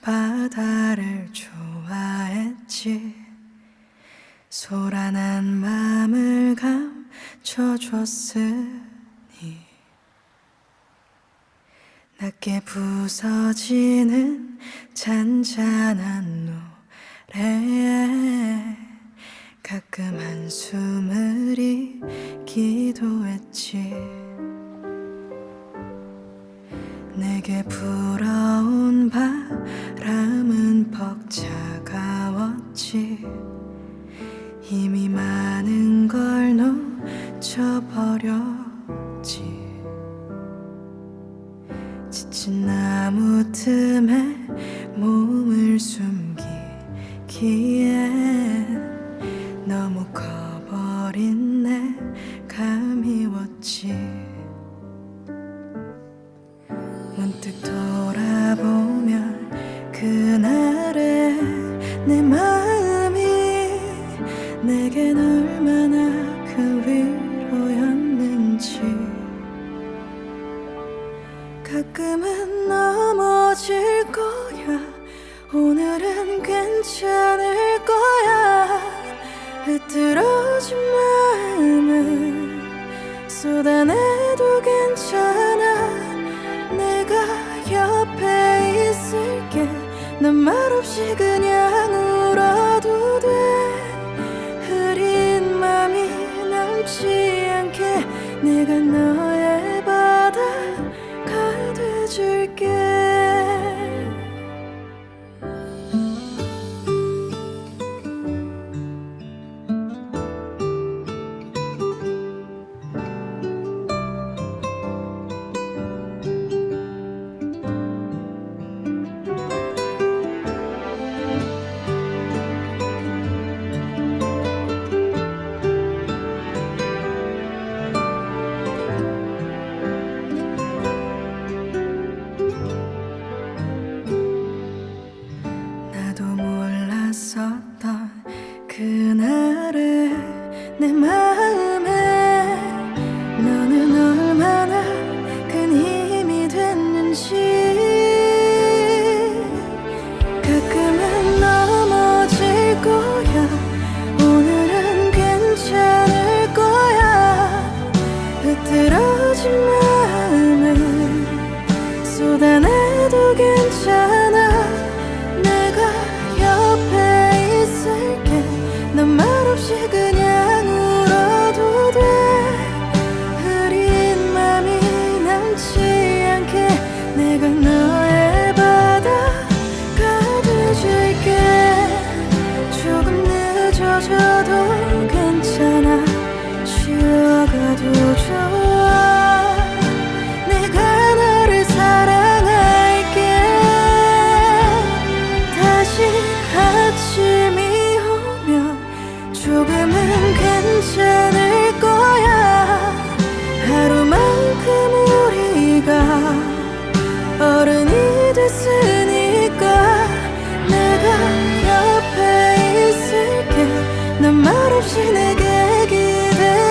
바다를 좋아했지. 소란한 마음을 감춰줬으니. 낮게 부서지는 잔잔한 노래에 가끔 한숨을 놓쳐버렸지. 지친 나무 틈에 몸을 숨기기엔 너무 커버린 내가 미웠지. 문득 돌아보면 그날의 내마 오늘은 괜찮을 거야. 흐트러진 마음을 쏟아내도 괜찮아. 내가 옆에 있을게. 넌 말없이 그냥 울어도 돼. 흐린 맘이 남지 않게 내가 너의 바다가 돼줄게 몰랐었던 그날의 내마 늦어져도 괜찮아. 쉬어가도 좋아. 내가 너를 사랑할게. 다시 아침이 오면 조금은 괜찮을 없이 내게 기대